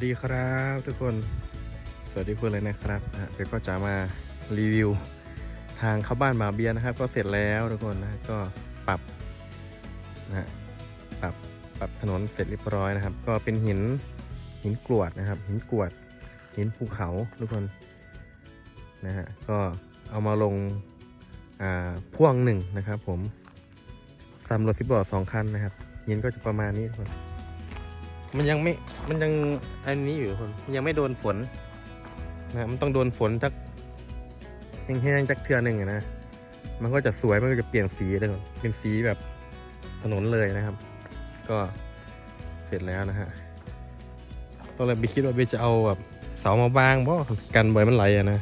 สดีครับทุกคน สวัสดีคุณเลยนะครับเดี๋ยวก็จะมารีวิวทางเข้าบ้านหมาเบียนะครับ ก็เสร็จแล้วทุกคนนะก็ปรับนะฮะปรับปรับถนนเสร็จเรียบร้อยนะครับ ก็เป็นหินหินกรวดนะครับ หินกรวด หินภูเขาทุกคนนะฮะก็เอามาลงอ่าพ่วงหนึ่งนะครับ ผมซัมรถสิบล้อสองคันนะครับหินก็จะประมาณนี้ทุกคน มันยังไม่มันยังอันนี้อยู่คนมันยังไม่โดนฝนนะมันต้องโดนฝนสักแห้งๆสักเทือหนึ่งนะมันก็จะสวยมันก็จะเปลี่ยนสีเลยครับเป็นสีแบบถนนเลยนะครับ ก็เสร็จแล้วนะฮะตอนแรกบีคิดว่าบีจะเอาแบบเสามาบางเพราะกันใบมันไหลอะนะ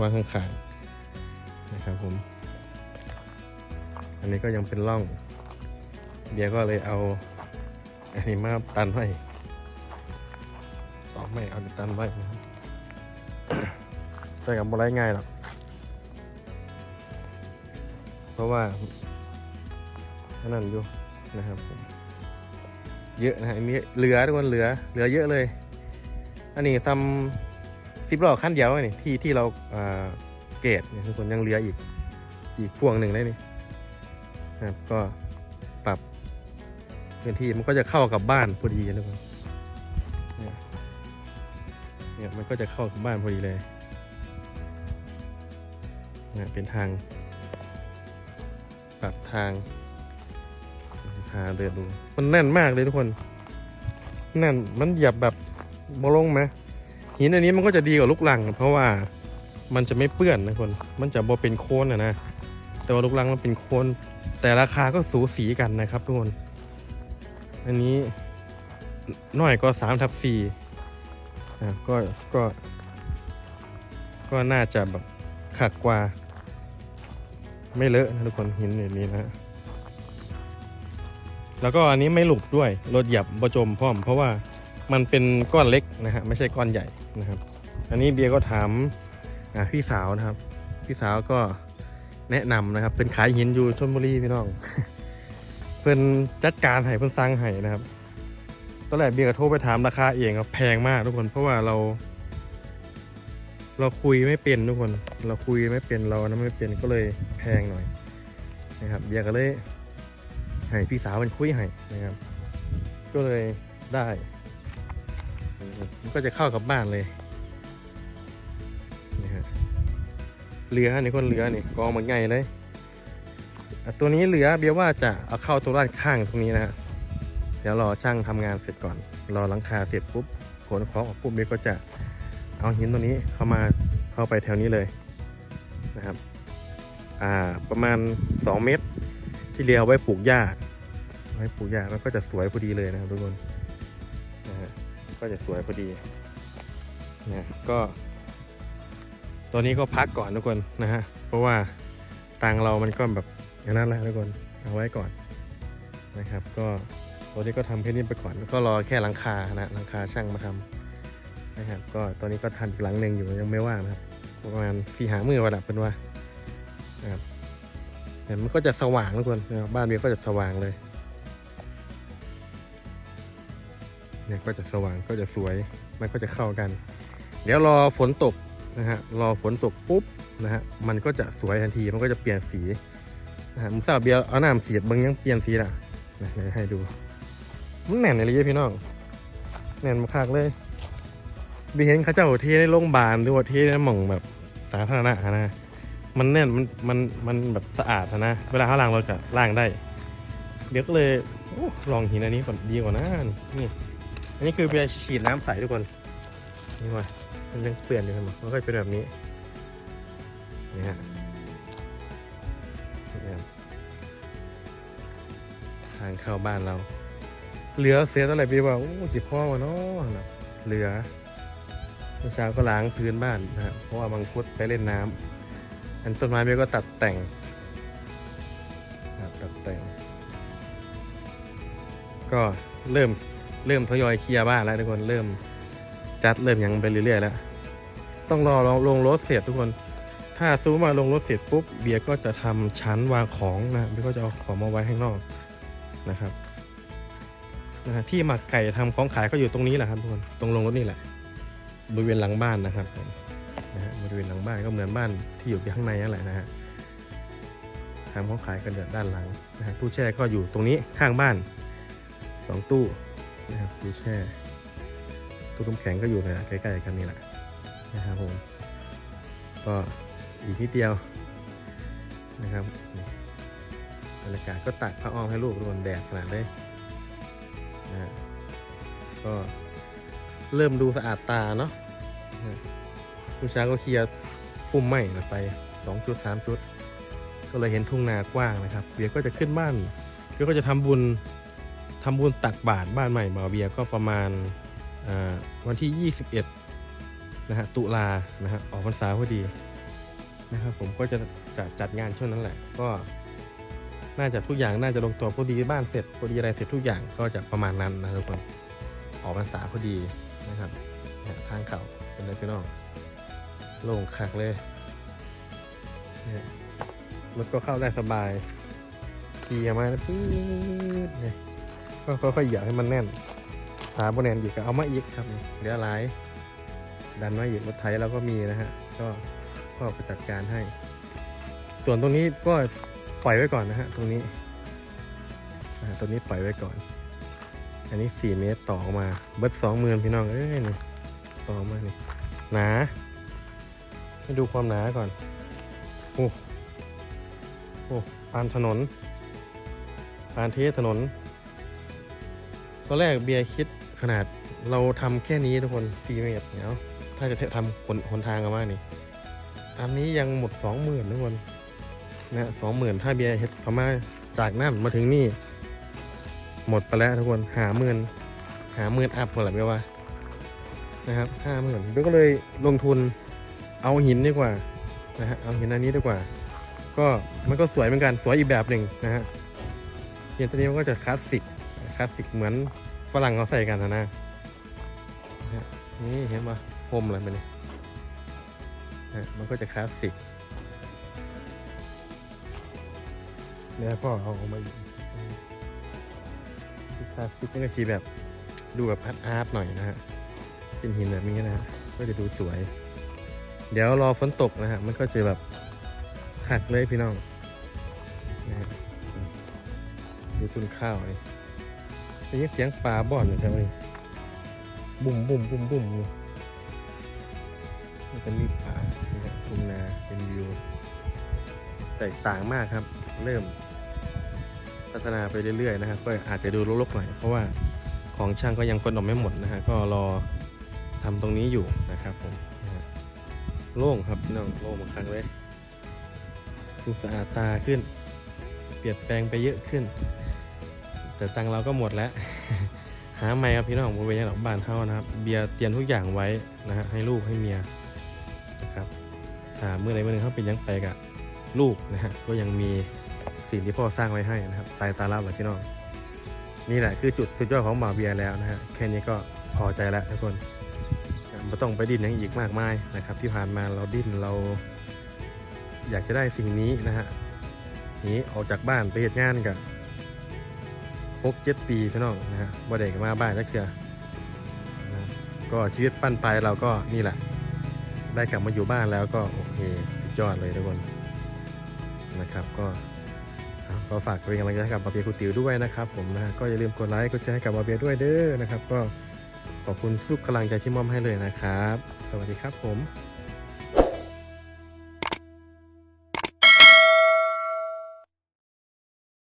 วางข้างๆนะครับผม อันนี้ก็ยังเป็นร่อง เบียก็เลยเอาอันนี้มาตันไว้ ไม่เอาตันไว้แต่กับอะไรง่ายหรอกเพราะว่านนั้นอยู่นะครับ เยอะนะอันนี้เหลือทุกคนเหลือ เหลือเยอะเลย อันนี้ทำซิปล้อขั้นเดียวนี่ที่ที่เราเกตเนี่ยทุกคนยังเหลืออีกอีกพวงหนึ่งได้นี่นะครับก็ปรับพื้นที่มันก็จะเข้ากับบ้านพอดีนะทุกคนเนี่ย เนี่ยมันก็จะเข้ากับบ้านพอดีเลยนี่ยเป็นทางปรับทางพาเดินดู มันแน่นมากเลยทุกคนแน่นมันเหยียบแบบบลงไหมหินอันนี้มันก็จะดีกว่าลูกลัง เพราะว่ามันจะไม่เปื้อนนะคน มันจะบ่เป็นโคลนะนะ แต่ว่าลูกลังมันเป็นโคน แต่ราคาก็สูสีกันนะครับทุกคน อันนี้น้อยก็สามทับสี่ อะก็ก็ก็น่าจะแบบขัดกว่า ไม่เลอะนะทุกคนหินแบบนี้นะ แล้วก็อันนี้ไม่หลุดด้วยรถหยียบบจมพร้อม เพราะว่ามันเป็นก้อนเล็กนะฮะไม่ใช่ก้อนใหญ่นะครับ อันนี้เบียร์ก็ถามพี่สาวนะครับ พี่สาวก็แนะนำนะครับ เป็นขายหินอยู่ชลบุรีพี่น้อง เพิ่นจัดการให้เพิ่นสร้างให้นะครับ ตอนแรกเบียร์ก็โทรไปถามราคาเองครับแพงมากทุกคนเพราะว่าเรา เราคุยไม่เป็นทุกคน เราคุยไม่เป็นเรานั้นไม่เป็นก็เลยแพงหน่อยนะครับเบียร์ก็เลยให้พี่สาวเป็นคุยให้นะครับ ก็เลยได้มันก็จะเข้ากับบ้านเลยนะฮะเรือนี่คนเรือนี่กองมันใหญ่เลยตัวนี้เหลือเบียร์ว่าจะเอาเข้าตัวด้านข้างตรงนี้นะฮะ เดี๋ยวรอช่างทำงานเสร็จก่อน รอหลังคาเสร็จปุ๊บขนของออกปุ๊บเบก็จะเอาหินตัวนี้เข้ามาเข้าไปแถวนี้เลยนะครับ อ่าประมาณ 2 เมตร ที่เรียวไว้ปลูกหญ้าไว้ปลูกหญ้าแล้วก็จะสวยพอดีเลยนะครับทุกคนนะฮะก็จะสวยพอดีนะก็ ตัวนี้ก็พักก่อนทุกคนนะฮะเพราะว่าตังเรามันก็แบบอย่างนั้นแหละทุกคนเอาไว้ก่อนนะครับ ก็ ตัวนี้ก็ทำแค่นี้ไปก่อนก็รอแค่หลังคานะหลังคาช่างมาทำนะครับก็ตัวนี้ก็ทำอีกหลังหนึ่งอยู่ยังไม่ว่างนะครับประมาณสี่หามือระดับเป็นว่านะครับแต่มันก็จะสว่างทุกคนนะครับบ้านเบียร์ก็จะสว่างเลยเนี่ยก็จะสว่างก็จะสวยมันก็จะเข้ากัน เดี๋ยวรอฝนตกนะฮะรอฝนตกปุ๊บนะฮะมันก็จะสวยทันทีมันก็จะเปลี่ยนสีนะฮะมุสาเบียร์เอาน้ำสีดบางยังเปลี่ยนสีละนะเดี๋ยวให้ดู มันแน่นเลยพี่น้องแน่นมากเลยบีเห็นเขาเจ้าเทในโรงพยาบาลหรือว่าเทในหม่องแบบสาธารณะนะมันแน่นมันมันมันแบบสะอาดนะเวลาเขาล้างรถก็ล้างได้เบียร์ก็เลยอลองหินอันนี้ก่อนดีกว่านะนี่ อันนี้คือเบียร์ฉีดน้ำใสทุกคนนี่ว่ามันยังเปลี่ยนอยู่ครับมันก็เป็นแบบนี้นี่ฮะนี่ครับทางเข้าบ้านเรา เหลือเสียเท่าไหร่พี่ว่าโอ้สิพ่อวะเนาะเหลือเมื่อเช้าก็ล้างพื้นบ้านนะครับเพราะว่าบางคุดไปเล่นน้ำอันต้นไม้เบียก็ตัดแต่งตัดแต่ง ก็เริ่มเริ่มทยอยเคลียร์บ้านแล้วทุกคนเริ่มจัดเริ่มยังไปเรื่อยๆแล้วต้องรอลงรถเสร็จทุกคน ถ้าซูมาลงรถเสร็จปุ๊บเบียร์ก็จะทำชั้นวางของนะเบียร์ก็จะเอาของมาไว้ข้างนอกนะครับ นะฮะที่หมักไก่ทำของขายก็อยู่ตรงนี้แหละครับทุกคนตรงลงรถนี่แหละ บริเวณหลังบ้านนะครับนะฮะบริเวณหลังบ้านก็เหมือนบ้านที่อยู่ข้างในนั่นแหละนะฮะทำของขายกันด้านหลังนะฮะตู้แช่ก็อยู่ตรงนี้ข้างบ้านสองตู้นะครับตู้แช่ตู้น้ำแข็งก็อยู่นะใกล้ๆกันนี่แหละนะครับผมก็อีกนิดเดียวนะครับบรรยากาศก็ตักผ้าอ้อมให้ลูกโดนแดดขนาดเลย นะก็เริ่มดูสะอาดตาเนาะผู้ชายก็เคลียร์ปุ่มไหม้นะไปสองจุดสามจุด ก็เลยเห็นทุ่งนากว้างนะครับเบียก็จะขึ้นบ้านเบียก็จะทำบุญทำบุญตักบาตรบ้านใหม่บ่าเบียก็ประมาณวันที่ 21นะฮะตุลานะฮะออกพรรษาพอดีนะครับผมก็จะจะจัดงานช่วงนั้นแหละก็ น่าจะทุกอย่างน่าจะลงตัวพอดีบ้านเสร็จพอดีอะไรเสร็จทุกอย่างก็จะประมาณนั้นนะทุกคนออกพรรษาพอดีนะครับทางเขาเป็นไรพี่น้องโล่งคักเลยเนี่ยรถก็เข้าได้สบายขี่มาแล้วปื๊ดเนี่ยก็ค่อยๆเหยียบให้มันแน่นขาบนแน่นอีกก็เอามาอีกครับเดี๋ยวหลายดันมาอีกรถไถเราก็มีนะฮะก็ก็ไปจัดการให้ ส่วนตรงนี้ก็ ปล่อยไว้ก่อนนะฮะตรงนี้ตรงนี้ปล่อยไว้ก่อน อันนี้สี่เมตรต่อออกมา เบิดสองหมื่นพี่น้อง เอ้ยนี่ต่อมานี่หนาให้ดูความหนาก่อน โอ้โอ้ปานถนนปานเทถนนตอนแรกเบียร์คิดขนาดเราทำแค่นี้ทุกคนสี่เมตรเนาะถ้าจะทำหนหนทางกันมากนี่อันนี้ยังหมดสองหมื่นทุกคน นะสองหมื่นถ้าเบียร์เฮ็ดเขามาจากนั่นมาถึงนี่ หมดไปแล้วทุกคนหาหมื่นหาหมื่นอัพหมดแล้วเบียว่า นะครับห้าหมื่นเบียก็เลยลงทุนเอาหินดีกว่านะฮะเอาหินอันนี้ดีกว่า ก็มันก็สวยเหมือนกันสวยอีกแบบหนึ่งนะฮะหินตัวนี้มันก็จะคลาสสิกคลาสสิกเหมือนฝรั่งเขาใส่กันนะนะนี่เห็นปะพรมอะไรไปเนี่ยมันก็จะคลาสสิก แล้วก็เอาออกมาอีกคลาสสิกนี่ก็ชีแบบดูแบบอาร์ตอาร์ตหน่อยนะฮะ เป็นหินแบบนี้นะ ก็จะดูสวย เดี๋ยวรอฝนตกนะฮะ มันก็จะแบบขัดเลยพี่น้องนะฮะดูต้นข้าวเลยได้ยินเสียงปลาบ่อนอยู่แถวนี้บุ่มบุ่มบุ่มบุ่มอยู่มันจะมีป่าครับทุ่งนาเป็นวิวแตกต่างมากครับ เริ่ม พัฒนาไปเรื่อยๆนะครับก็อาจจะดูรกๆหน่อยเพราะว่าของช่างก็ยังคนออกไม่หมดนะฮะก็รอทำตรงนี้อยู่นะครับผมโล่งครับพี่น้องโล่งบางครั้งเลยดูสะอาดตาขึ้น เปลี่ยนแปลงไปเยอะขึ้น แต่ตังเราก็หมดแล้ว หาใหม่ครับพี่น้องบริเวณหลังบ้านเท่านะครับ เบียร์เตรียมทุกอย่างไว้นะฮะให้ลูกให้เมียนะครับถ้าเมื่อใดเมื่อหนึงเขาเป็นยังไปกับลูกนะฮะก็ยังมี สิ่งที่พ่อสร้างไว้ให้นะครับตายตาลับเลยพี่น้องนี่แหละคือจุดสุดยอดของหมาเบียร์แล้วนะฮะแค่นี้ก็พอใจแล้วทุกคนไม่ต้องไปดิ้นอยังอีกมากมายนะครับ ที่ผ่านมาเราดิ้นเรา อยากจะได้สิ่งนี้นะฮะนี้ออกจากบ้านไปเหตุงานกับหกเจ็ดปีพี่น้องนะฮะบ่ได้กมาบ้านจักเทื่อนะก็ชีวิตปั้นไปเราก็นี่แหละ ได้กลับมาอยู่บ้านแล้วก็โอเคสุดยอดเลยทุกคนนะครับก็ ก็ฝากเป็นกำลังใจให้กับบาเบียคุณติ๋วด้วยนะครับผมนะก็อย่าลืมกดไลค์กดแชร์ให้กับบาเบียด้วยเด้อนะครับ ก็ขอบคุณทุกกำลังใจที่มอบให้เลยนะครับ สวัสดีครับผม